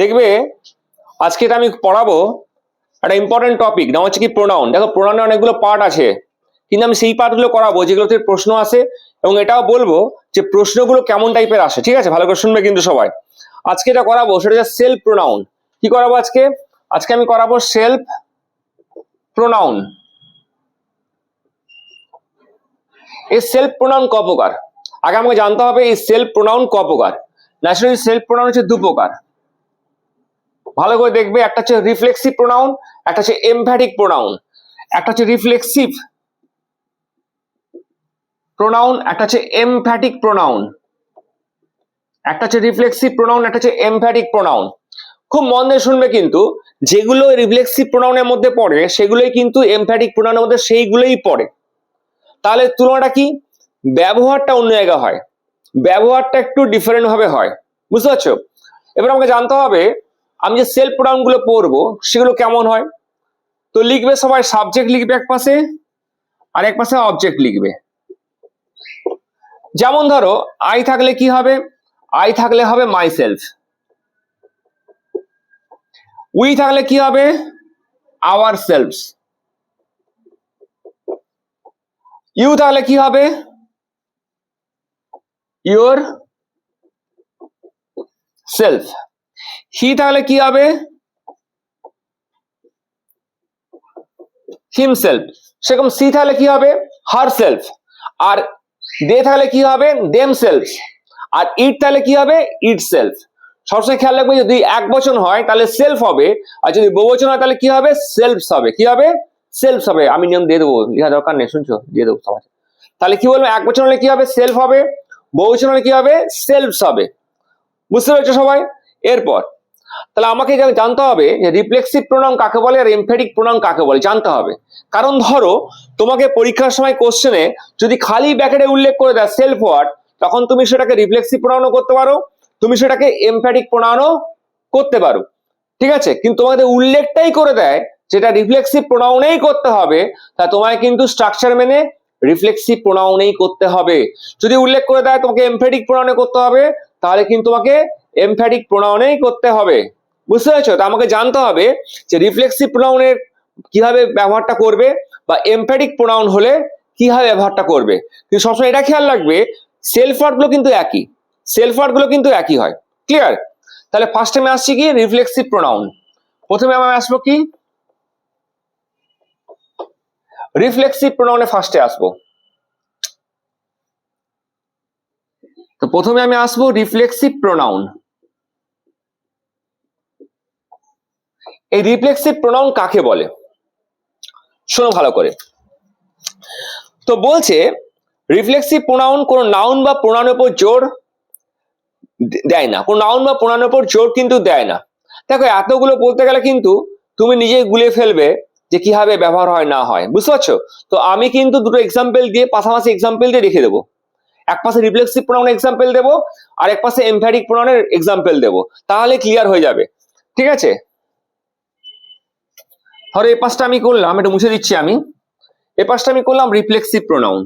দেখবে আজকে এটা আমি পড়াবো একটা ইম্পর্টেন্ট টপিক নাম হচ্ছে কি প্রোনাউন দেখো প্রোনাউনে অনেকগুলো পার্ট আছে, কিন্তু আমি সেই পার্টগুলো করাবো যেগুলোতে প্রশ্ন আসে এবং এটাও বলব যে প্রশ্নগুলো কেমন টাইপের আসে, ঠিক আছে? ভালো করে শুনবে কিন্তু সবাই। আজকে এটা করাবো, সেটা হচ্ছে সেলফ প্রোনাউন কি করাবো আজকে? আজকে আমি করাবো সেলফ প্রোনাউন এই সেলফ প্রোনাউন ক প্রকার আগে আমাকে জানতে হবে এই সেলফ প্রোনাউন ক প্রকার ন্যাচারালি সেলফ প্রোনাউন হচ্ছে দু প্রকার ভালো করে দেখবে, একটা হচ্ছে রিফ্লেক্সিভ প্রোনাউন একটা হচ্ছে এমফ্যাটিক প্রোনাউন একটা হচ্ছে রিফ্লেক্সিভ প্রোনাউন একটা হচ্ছে এমফ্যাটিক প্রোনাউন একটা হচ্ছে রিফ্লেক্সিভ প্রোনাউন একটা হচ্ছে এমফ্যাটিক প্রোনাউন খুব মন দিয়ে শুনবে কিন্তু, যেগুলো রিফ্লেক্সিভ প্রোনাউনের মধ্যে পড়ে, সেগুলোই কিন্তু এমফ্যাটিক প্রোনাউনের মধ্যে সেইগুলোই পড়ে। তাহলে তুলনাটা কি? ব্যবহারটা অন্য জায়গা হয়, ব্যবহারটা একটু ডিফারেন্ট ভাবে হয়, বুঝতে পারছ? এবার আমাকে জানতে হবে আমি যে সেলফ প্রোনাউনগুলো পড়ব, সেগুলো কেমন হয়? তো লিখবে সবাই সাবজেক্ট লিখবে এক পাশে, আর এক পাশে অবজেক্ট লিখবে। যেমন ধরো আই থাকলে কি হবে? আই থাকলে হবে মাই সেলফ উই থাকলে কি হবে? আওয়ার সেলফস ইউ তাহলে কি হবে? ইউর সেলফ হি তাহলে কি হবে? হিমসেলফ। সেরকম সি তাহলে কি হবে? হার সেলফ আর দে তাহলে কি হবে? দেম সেলফ আর ইট তাহলে কি হবে? ইট সেলফ সবসময় খেয়াল রাখবে, যদি এক বচন হয়, তাহলে সেলফ হবে। আর যদি বহুবচন হয়, তাহলে কি হবে? সেলফ হবে। কি হবে? সেলফ হবে। আমি নিয়ম দিয়ে দেবো। লেখা দরকার নেই, শুনছো? দিয়ে দেবো সবাই তাহলে কি বলব? এক বছর হলে কি হবে? সেলফ হবে। বহু বহুবচন হলে কি হবে? সেলফ হবে। বুঝতে পেরেছ সবাই? এরপর তাহলে আমাকে জানতে হবে যে রিফ্লেক্সিভ প্রোনাউন কাকে বলে আর এমফেটিক প্রোনাউন কাকে বলে, জানতে হবে। কারণ ধরো, তোমাকে পরীক্ষার সময় কোশ্চেনে যদি খালি ব্যাকেটে উল্লেখ করে দেয় সেলফ ওয়ার্ড তখন তুমি সেটাকে রিফ্লেক্সিভ প্রোনাউনও করতে পারো, তুমি সেটাকে এমফ্যাটিক প্রোনাউনও করতে পারো। ঠিক আছে? কিন্তু তোমাকে উল্লেখটাই করে দেয়, যেটা রিফ্লেক্সিভ প্রোনাউনেই করতে হবে, তা তোমায় কিন্তু স্ট্রাকচার মেনে রিফ্লেক্সিভ প্রোনাউনেই করতে হবে। যদি উল্লেখ করে দেয় তোমাকে এমফ্যাটিক প্রোনাউনে করতে হবে, তাহলে কিন্তু তোমাকে এমফ্যাটিক প্রোনাউনেই করতে হবে। বুঝতে পেরেছ? তো আমাকে জানতে হবে যে রিফ্লেক্সিভ প্রোনাউনের কীভাবে ব্যবহারটা করবে বা এমফ্যাটিক প্রোনাউন হলে কীভাবে ব্যবহারটা করবে। কিন্তু সবসময় এটা খেয়াল রাখবে সেলফ ওয়ার্ডগুলো কিন্তু একই। সেলফ ওয়ার্ডগুলো কিন্তু একই হয়। ক্লিয়ার তাহলে ফার্স্ট টাইমে আসছি কি? রিফ্লেক্সিভ প্রোনাউন প্রথমে আমি আসব কি? রিফ্লেক্সিভ প্রোনাউনে ফার্স্টে আসব। তো প্রথমে আমি আসব রিফ্লেক্সিভ প্রোনাউন। এই রিফ্লেক্সিভ প্রোনাউন কাকে বলে? শোনো ভালো করে। তো বলছে, রিফ্লেক্সিভ প্রোনাউন কোন নাউন বা প্রোনাউনের উপর জোর দেয় না। কোন নাউন বা প্রোনাউনের উপর জোর কিন্তু দেয় না। দেখো, এতগুলো বলতে গেলে কিন্তু তুমি নিজেই গুলিয়ে ফেলবে যে কীভাবে ব্যবহার হয় না হয়। বুঝতে পারছ? তো আমি কিন্তু দুটো এক্সাম্পল দিয়ে, পাশাপাশি এক্সাম্পল দিয়ে রেখে দেবো। এক পাশে রিফ্লেক্সিভ প্রোনাউন এক্সাম্পল দেবো, আর এক পাশে এমফ্যাটিক প্রোনাউনের এক্সাম্পল দেবো। তাহলে ক্লিয়ার হয়ে যাবে। ঠিক আছে? ধরো এই পাশটা আমি করলাম, এটা মুছে দিচ্ছি আমি। এ পাশটা আমি করলাম রিফ্লেক্সিভ প্রোনাউন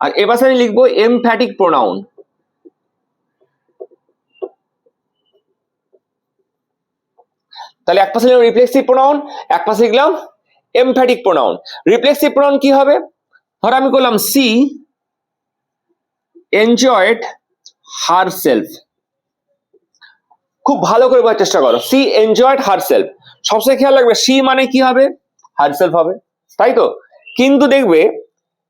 আর এ পাশে আমি লিখব এমফ্যাটিক প্রোনাউন তাহলে এক পাশে লিখলাম রিফ্লেক্সিভ প্রোনাউন এক পাশে লিখলাম এমফ্যাটিক প্রোনাউন রিফ্লেক্সিভ প্রোনাউন কি হবে? ধরো আমি করলাম? সি এনজয়েড হার সেলফ খুব ভালো করে বোঝার চেষ্টা করো। সি এনজয়েড হার সেলফ সবসময় খেয়াল রাখবে সি মানে কি হবে? হার সেলফ হবে। তাই তো? কিন্তু দেখবে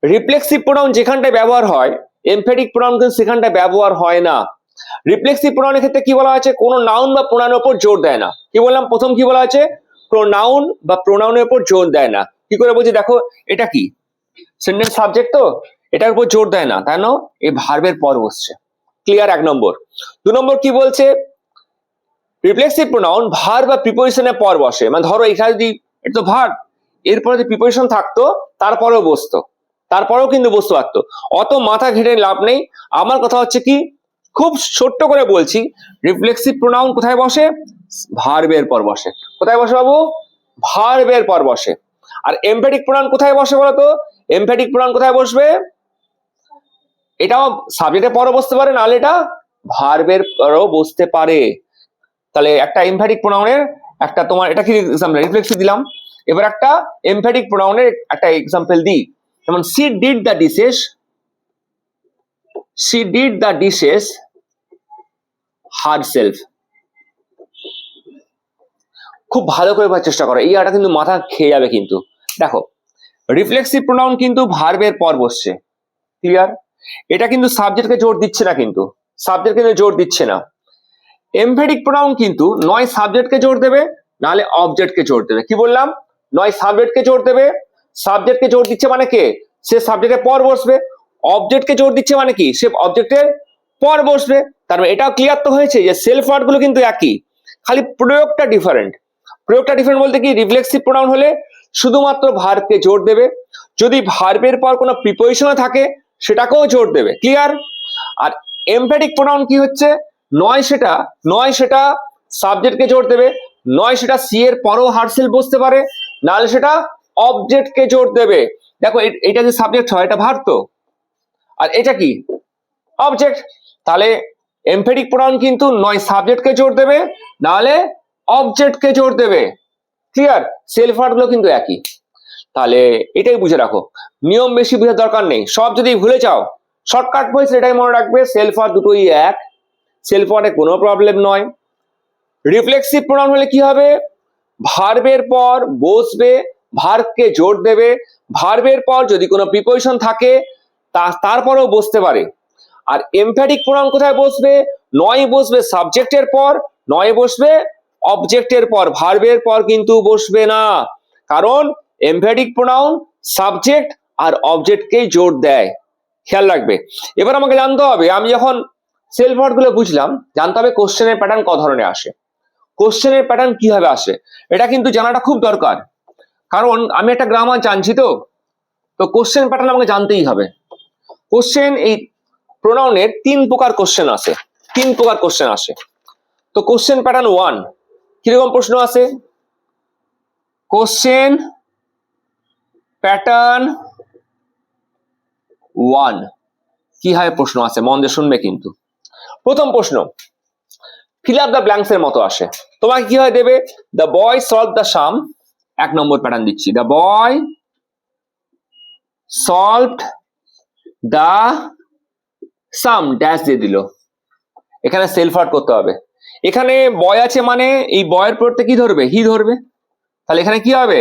রিফ্লেক্সিভ প্রোনাউন যেখানটায় ব্যবহার হয় এমফেটিক প্রোনাউন কিন্তু সেখানটায় ব্যবহার হয় না। রিফ্লেক্সিভ প্রোনাউনের ক্ষেত্রে কি বলা হয়েছে? কোনো নাউন বা প্রোনাউনের উপর জোর দেয় না। কি বললাম? প্রথম কি বলা হয়েছে? প্রোনাউন বা প্রোনাউনের উপর জোর দেয় না। কি করে বলছি দেখো, এটা কি? সেন্টেন্স সাবজেক্ট তো, এটার উপর জোর দেয় না, তাই না? এই ভার্বের পর বসছে। ক্লিয়ার এক নম্বর। দু নম্বর কি বলছে? রিফ্লেক্সিভ প্রোনাউন ভার বা প্রিপোজিশনের পর বসে। মানে ধরো, এখানে যদি এটা তো ভার এরপরে যদি প্রিপোজিশন থাকতো, তারপরেও বসতো। তারপরেও কিন্তু বসতে পারতো। অত মাথা ঘেটে লাভ নেই। আমার কথা হচ্ছে কি? খুব ছোট্ট করে বলছি রিফ্লেক্সিভ প্রোনাউন কোথায় বসে? ভার্বের পর বসে। কোথায় বসে বাবু? ভার্বের পর বসে। আর এমফ্যাটিক প্রোনাউন কোথায় বসে বলতো? এমফ্যাটিক প্রণাম কোথায় বসবে? এটাও সাবজেক্টের পরও বসতে পারে, নাহলে এটা ভার্বের পরও বসতে পারে। তাহলে একটা এমফ্যাটিক প্রোনাউনের একটা তোমার, এটা কি এক্সাম্পল রিফ্লেক্সিভ দিলাম? এবার একটা এমফ্যাটিক প্রোনাউনের একটা এক্সাম্পল দিই। যেমন she did the dishes she did the dishes herself খুব ভালো করে চেষ্টা করো। এই আটা কিন্তু মাথা খেয়ে যাবে কিন্তু। দেখো রিফ্লেক্সিভ প্রোনাউন কিন্তু ভার্বের পর বসছে। ক্লিয়ার এটা কিন্তু সাবজেক্টকে জোর দিচ্ছে না কিন্তু। সাবজেক্ট কিন্তু জোর দিচ্ছে না। এমফেটিক প্রোনাউন কিন্তু নয় সাবজেক্টকে জোর দেবে, নাহলে অবজেক্টকে জোর দেবে। কি বললাম? নয় সাবজেক্টকে জোর দেবে সাবজেক্টকে জোর দিচ্ছে মানে কে? সে সাবজেক্টের পর বসবে। অবজেক্টকে জোর দিচ্ছে মানে কি? সে অবজেক্টের পর বসবে। তার মানে এটাও ক্লিয়ার তো হয়েছে যে সেলফ ওয়ার্ডগুলো কিন্তু একই। খালি প্রয়োগটা ডিফারেন্ট প্রয়োগটা ডিফারেন্ট বলতে কি? রিফ্লেক্সিভ প্রোনাউন হলে শুধুমাত্র ভার্বকে জোর দেবে। যদি ভার্বের পর কোনো প্রিপোজিশনে থাকে, সেটাকেও জোর দেবে। ক্লিয়ার আর এমপ্যাটিক প্রোনাউন কি হচ্ছে? নয় সেটা নয় সেটা সাবজেক্টকে জোর দেবে, নয় সেটা সি এর পরও হার্সেল বসতে পারে, নাহলে সেটা অবজেক্টকে জোর দেবে। দেখো এটা যে সাবজেক্ট হয়, এটা ভার তো। আর এটা কি? অবজেক্ট তাহলে এমফেটিক প্রোনাউন কিন্তু নয় সাবজেক্টকে জোর দেবে, নাহলে অবজেক্টকে জোর দেবে। ক্লিয়ার সেলফগুলো কিন্তু একই। তাহলে এটাই বুঝে রাখো। নিয়ম বেশি বুঝার দরকার নেই। সব যদি ভুলে যাও শর্টকাট বলছে এটাই মনে রাখবে। সেলফ ওয়ার্ড দুটোই এক। সেলফ ওয়ার্ডে কোনো প্রবলেম নয়। রিফ্লেক্সিভ প্রোনাউন হলে কি হবে? ভার্বের পর বসবে ভার্বকে জোর দেবে। ভার্বের পর যদি কোনো প্রিপোজিশন থাকে, তা, তারপরেও বসতে পারে। আর এমফ্যাটিক প্রোনাউন কোথায় বসবে? নয় বসবে সাবজেক্টের পর, নয় বসবে অবজেক্টের পর ভার্বের পর কিন্তু বসবে না। কারণ এমফ্যাটিক প্রোনাউন সাবজেক্ট আর অবজেক্টকেই জোর দেয়। খেয়াল রাখবে। এবার আমাকে জানতে হবে, আমি যখন সেলফগুলো বুঝলাম, জানতে হবে কোশ্চেনের প্যাটার্ন ক ধরনের আসে। কোশ্চেনের প্যাটার্ন কীভাবে আসে? এটা কিন্তু জানাটা খুব দরকার। কারণ আমি একটা গ্রামার জানছি তো তো কোশ্চেন প্যাটার্ন আমাকে জানতেই হবে। কোশ্চেন এই প্রোনাউনের তিন প্রকার কোশ্চেন আসে। তিন প্রকার কোশ্চেন আসে। তো কোশ্চেন প্যাটার্ন ওয়ান কীরকম প্রশ্ন আছে? কোশ্চেন প্যাটার্ন ওয়ান কি হয় প্রশ্ন আছে? মন দিয়ে শুনবে কিন্তু। প্রথম প্রশ্ন ফিল আপ দ্য ব্ল্যাঙ্কস এর মতো আসে। তোমাকে কি হয় দেবে? The boy solve the sum এক নম্বর প্যাটার্ন দিচ্ছি। The boy solved the sum dash দিয়ে দিল। এখানে সেলফ আউট করতে হবে। এখানে বয় আছে মানে এই বয়ের পড়তে কি ধরবে? হি ধরবে। তাহলে এখানে কি হবে?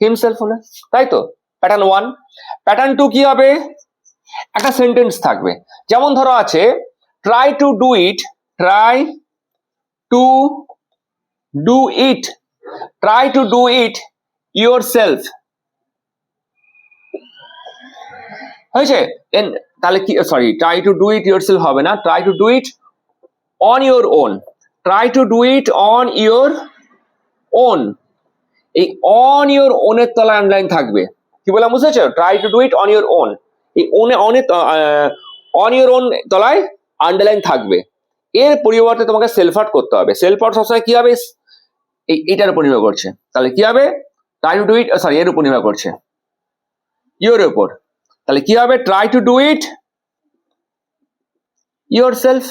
হিমসেলফ হলে। তাই তো? প্যাটার্ন ওয়ান প্যাটার্ন টু কি হবে? একটা সেন্টেন্স থাকবে। যেমন ধরো আছে try to do it try to do it try to do it yourself হয়েছে তাহলে কি sorry try to do it yourself হবে না। Try to do it on your own try to do it on your own এই on your ওনের তলায় underline থাকবে। কি বললাম, বুঝেছ? Try to do it on your own এই ওনে অনে অন ইয়োর ওন তলায় আন্ডারলাইন থাকবে। এর পরিবর্তে তোমাকে সেলফ আউট করতে হবে। সেলফ আউট সবসময় কি হবে? এই, এটার উপর নির্ভর করছে। তাহলে কি হবে? Try to do it sorry এর উপর নির্ভর করছে। ইয়োর উপর। তাহলে কি হবে? Try to do it yourself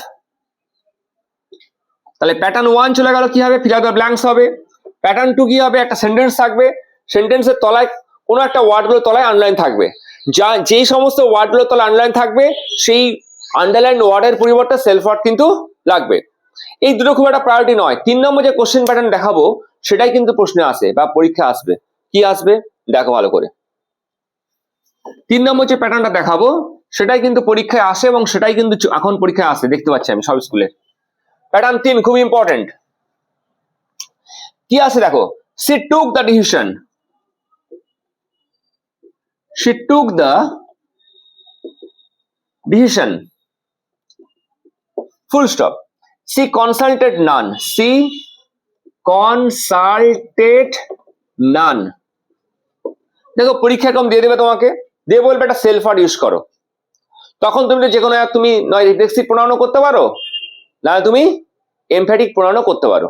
তাহলে প্যাটার্ন ওয়ান চলে গেল, কি হবে? ফিল আপ ব্ল্যাঙ্কস হবে। প্যাটার্ন টু কি হবে? একটা সেন্টেন্স থাকবে। সেন্টেন্সের তলায় কোনো একটা ওয়ার্ডগুলো তলায় আনলাইন থাকবে। যা, যেই সমস্ত ওয়ার্ডগুলো তলায় আনলাইন থাকবে, সেই আন্ডারলাইন ওয়ার্ডের পরিবর্তে সেলফ ওয়ার্ড কিন্তু লাগবে। এই দুটো খুব একটা প্রায়োরিটি নয়। তিন নম্বর যে কোশ্চেন প্যাটার্ন দেখাবো, সেটাই কিন্তু প্রশ্নে আসে বা পরীক্ষা আসবে। কি আসবে? দেখো ভালো করে। তিন নম্বর যে প্যাটার্নটা দেখাবো, সেটাই কিন্তু পরীক্ষায় আসে এবং সেটাই কিন্তু এখন পরীক্ষায় আসে, দেখতে পাচ্ছি আমি সব স্কুলে প্যাটার্ন তিন, খুব ইম্পর্টেন্ট কি আছে দেখো? She took the decision she took the decision full stop she consulted none she consulted none দেখো, পরীক্ষা কম দিয়ে দেবে তোমাকে। দিয়ে বলবে একটা সেলফ ওয়ার্ড ইউজ করো। তখন তুমি যে কোনো তুমি নয় রিফ্লেক্সিভ প্রোনাউনও করতে পারো না তুমি এমফ্যাটিক প্রোনাউনও করতে পারো।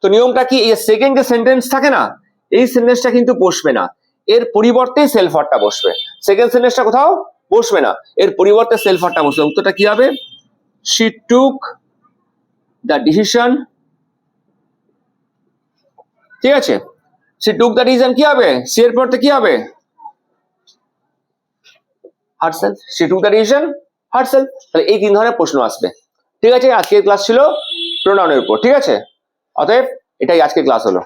তো নিয়মটা কি? এই সেকেন্ড যে সেন্টেন্স থাকে না, এই সেন্টেন্সটা কিন্তু বসবে না। এর পরিবর্তে সেলফ ওয়ার্ডটা বসবে। সেকেন্ড সেন্টেন্সটা কোথাও বসবে না। এর পরিবর্তে সেলফ হারটা বসবে। উত্তরটা কি হবে? শি টুক দ্য ডিসিশন ঠিক আছে? সে টুক দ্য ডিসিশন কি হবে? সি এর কি হবে? Herself she took the decision herself তাহলে এই তিন ধরনের প্রশ্ন আসবে। ঠিক আছে, আজকের ক্লাস ছিল প্রোনাউনের উপর, ঠিক আছে? অতএব এটাই আজকের ক্লাস হলো।